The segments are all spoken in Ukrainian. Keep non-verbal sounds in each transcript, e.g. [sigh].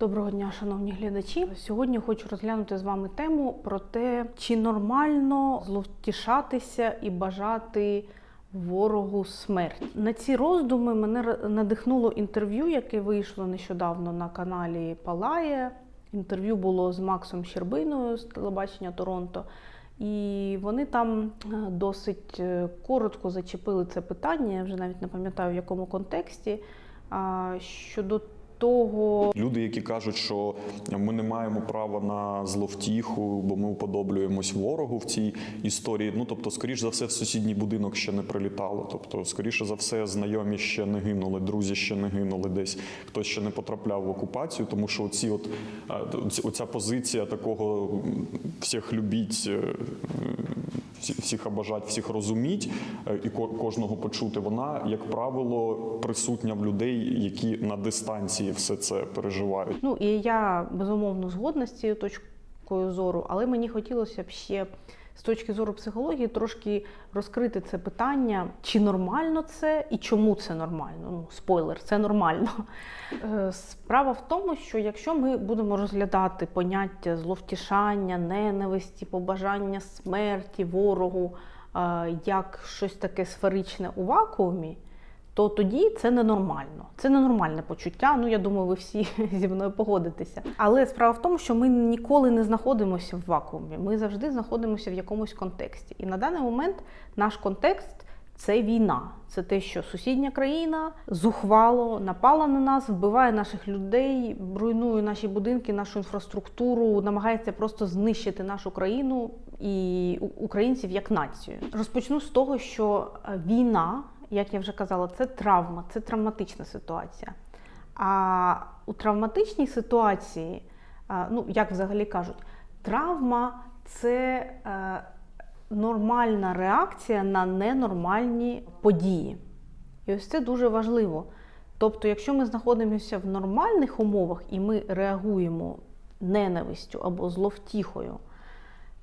Доброго дня, шановні глядачі. Сьогодні хочу розглянути з вами тему про те, чи нормально зловтішатися і бажати ворогу смерті. На ці роздуми мене надихнуло інтерв'ю, яке вийшло нещодавно на каналі Палає. Інтерв'ю було з Максом Щербиною з телебачення Торонто. І вони там е, досить е, коротко зачепили це питання. Я вже навіть не пам'ятаю в якому контексті. Щодо того, Люди, які кажуть, що ми не маємо права на зловтіху, бо ми уподоблюємось ворогу в цій історії. Ну тобто, скоріш за все, в сусідній будинок ще не прилітало. Тобто, скоріше за все, знайомі ще не гинули, друзі ще не гинули десь. Хтось ще не потрапляв в окупацію, тому що оці от оця позиція такого всіх любіть. е, всіх обажать, всіх розуміть е, і кожного почути. Вона, як правило, присутня в людей, які на дистанції все це переживають. Ну і я безумовно згодна з цією точкою зору, але мені хотілося б ще з точки зору психології трошки розкрити це питання, чи нормально це і чому це нормально. Ну, спойлер, це нормально. Е, Справа в тому, що якщо ми будемо розглядати поняття зловтішання, ненависті, побажання смерті, ворогу е, як щось таке сферичне у вакуумі, то тоді це ненормально. Це ненормальне почуття. Ну я думаю, ви всі [laughs] зі мною погодитеся. Але справа в тому, що ми ніколи не знаходимося в вакуумі. Ми завжди знаходимося в якомусь контексті. І на даний момент наш контекст. Це війна, це те, що сусідня країна зухвало напала на нас, вбиває наших людей, руйнує наші будинки, нашу інфраструктуру, намагається просто знищити нашу країну і українців як націю. Розпочну з того, що е, війна, як я вже казала, це травма, це травматична ситуація. А у травматичній ситуації, ну як взагалі кажуть, травма це е, нормальна реакція на ненормальні події. І ось це дуже важливо. Тобто, якщо ми знаходимося в нормальних умовах і ми реагуємо ненавистю або зловтіхою,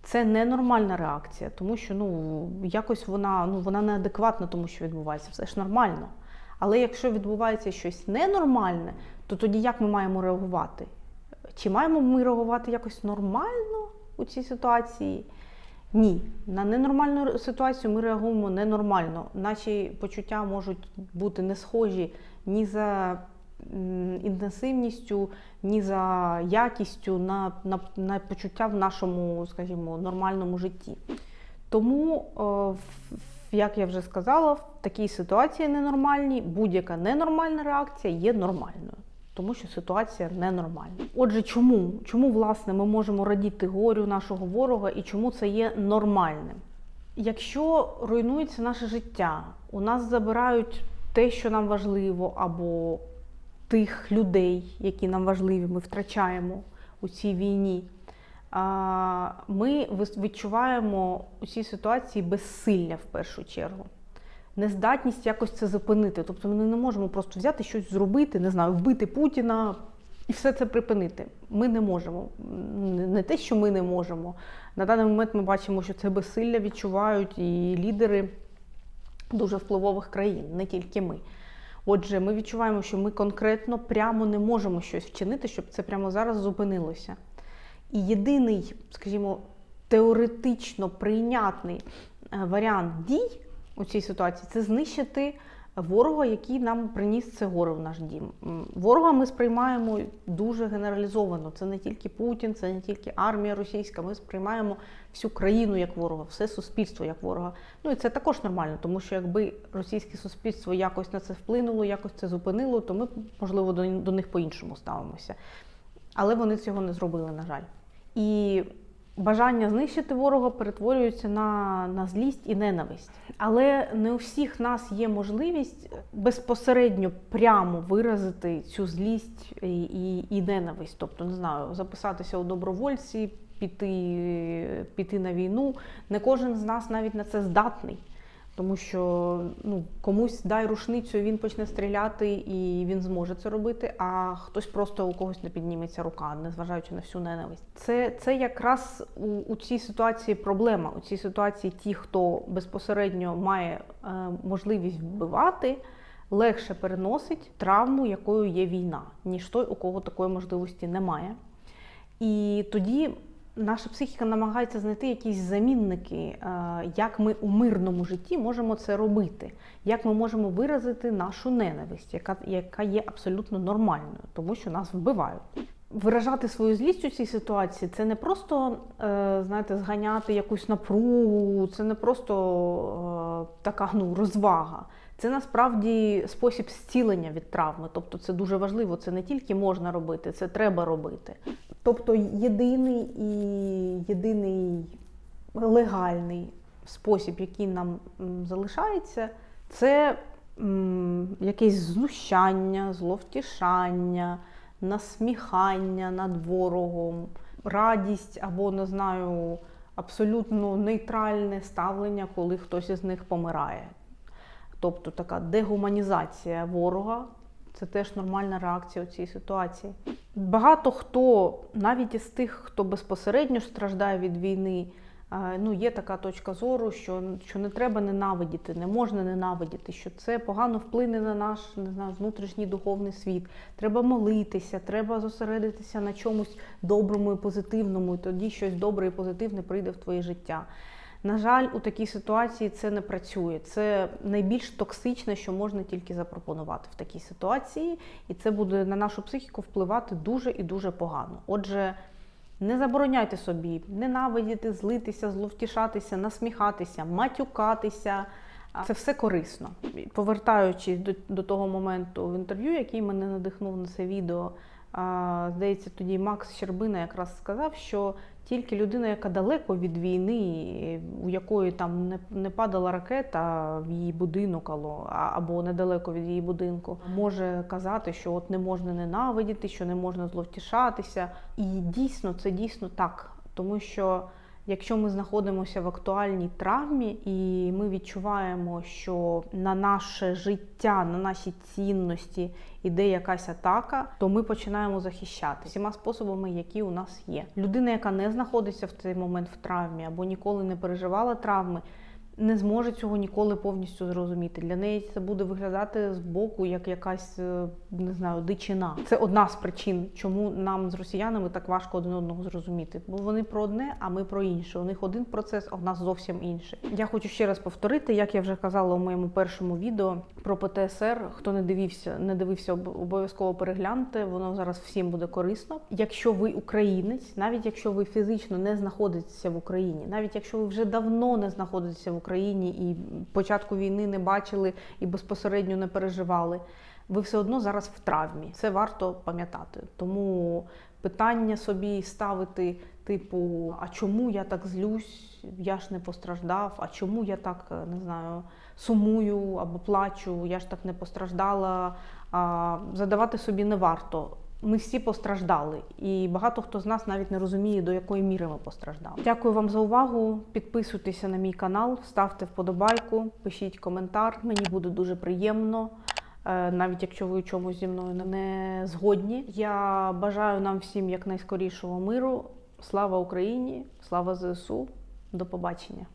це ненормальна реакція, тому що ну, якось вона, ну, вона неадекватна тому, що відбувається, все ж нормально. Але якщо відбувається щось ненормальне, то тоді як ми маємо реагувати? Чи маємо ми реагувати якось нормально у цій ситуації? Ні, на ненормальну ситуацію ми реагуємо ненормально. Наші почуття можуть бути не схожі ні за інтенсивністю, ні за якістю на, на, на почуття в нашому, скажімо, нормальному житті. Тому, е, як я вже сказала, в такій ситуації ненормальній будь-яка ненормальна реакція є нормальною. Тому що ситуація ненормальна. Отже, чому? Чому власне ми можемо радіти горю нашого ворога і чому це є нормальним? Якщо руйнується наше життя, у нас забирають те, що нам важливо, або тих людей, які нам важливі, ми втрачаємо у цій війні. Ми відчуваємо у цій ситуації безсилля в першу чергу нездатність якось це зупинити. Тобто ми не можемо просто взяти щось зробити, не знаю, вбити Путіна і все це припинити. Ми не можемо. Не те, що ми не можемо. На даний момент ми бачимо, що це безсилля відчувають і лідери дуже впливових країн, не тільки ми. Отже, ми відчуваємо, що ми конкретно прямо не можемо щось вчинити, щоб це прямо зараз зупинилося. І єдиний, скажімо, теоретично прийнятний е, варіант дій у цій ситуації це знищити ворога, який нам приніс це горе в наш дім. Ворога ми сприймаємо дуже генералізовано. Це не тільки Путін, це не тільки армія російська. Ми сприймаємо всю країну як ворога, все суспільство як ворога. Ну і це також нормально, тому що якби російське суспільство якось на це вплинуло, якось це зупинило, то ми, можливо, до, них по-іншому ставимося. Але вони цього не зробили, на жаль. І бажання знищити ворога перетворюється на, на злість і ненависть. Але не у всіх нас є можливість безпосередньо прямо виразити цю злість і, і, і ненависть. Тобто, не знаю, записатися у добровольці, піти, піти на війну. Не кожен з нас навіть на це здатний. Тому що ну, комусь дай рушницю, він почне стріляти, і він зможе це робити, а хтось просто у когось не підніметься рука, незважаючи на всю ненависть. Це, це якраз у, у цій ситуації проблема. У цій ситуації ті, хто безпосередньо має е, можливість вбивати, легше переносить травму, якою є війна, ніж той, у кого такої можливості немає. І тоді наша психіка намагається знайти якісь замінники, е, як ми у мирному житті можемо це робити, як ми можемо виразити нашу ненависть, яка, яка є абсолютно нормальною, тому що нас вбивають. Виражати свою злість у цій ситуації це не просто е, знаєте, зганяти якусь напругу, це не просто е, така ну, розвага. Це насправді спосіб зцілення від травми. Тобто це дуже важливо. Це не тільки можна робити, це треба робити. Тобто єдиний і єдиний легальний спосіб, який нам залишається, це м, якесь знущання, зловтішання, насміхання над ворогом, радість або не знаю, абсолютно нейтральне ставлення, коли хтось із них помирає. Тобто така дегуманізація ворога. Це теж нормальна реакція у цій ситуації. Багато хто, навіть із тих, хто безпосередньо страждає від війни, ну є така точка зору, що, що не треба ненавидіти, не можна ненавидіти, що це погано вплине на наш не знаю, внутрішній духовний світ. Треба молитися, треба зосередитися на чомусь доброму і позитивному, і тоді щось добре і позитивне прийде в твоє життя. На жаль, у такій ситуації це не працює. Це найбільш токсичне, що можна тільки запропонувати в такій ситуації, і це буде на нашу психіку впливати дуже і дуже погано. Отже, не забороняйте собі ненавидіти, злитися, зловтішатися, насміхатися, матюкатися. Це все корисно. Повертаючись до, до того моменту в інтерв'ю, який мене надихнув на це відео, а, здається, тоді Макс Щербина якраз сказав, що тільки людина, яка далеко від війни, у якої там не, не падала ракета в її будинок або недалеко від її будинку, може казати, що от не можна ненавидіти, що не можна зловтішатися. І дійсно, це дійсно так, тому що. Якщо ми знаходимося в актуальній травмі, і ми відчуваємо, що на наше життя, на наші цінності іде якась атака, то ми починаємо захищати всіма способами, які у нас є. Людина, яка не знаходиться в цей момент в травмі або ніколи не переживала травми, не зможе цього ніколи повністю зрозуміти. Для неї це буде виглядати з боку як якась е, не знаю, дичина. Це одна з причин, чому нам з росіянами так важко один одного зрозуміти. Бо вони про одне, а ми про інше. У них один процес, а в нас зовсім інший. Я хочу ще раз повторити, як я вже казала у моєму першому відео про ПТСР. Хто не дивився, не дивився, об- обов'язково перегляньте. Воно зараз всім буде корисно. Якщо ви українець, навіть якщо ви фізично не знаходитеся в Україні, навіть якщо ви вже давно не знаходитеся в Україні і початку війни не бачили і безпосередньо не переживали, ви все одно зараз в травмі. Це варто пам'ятати. Тому питання собі ставити, типу, а чому я так злюсь? Я ж не постраждав, а чому я так е, не знаю, сумую або плачу, я ж так не постраждала. А, задавати собі не варто. Ми всі постраждали, і багато хто з нас навіть не розуміє, до якої міри ми постраждали. Дякую вам за увагу. Підписуйтеся на мій канал, ставте вподобайку, пишіть коментар. Мені буде дуже приємно, е, навіть якщо ви чомусь зі мною не згодні. Я бажаю нам всім якнайскорішого миру. Слава Україні! Слава ЗСУ! До побачення!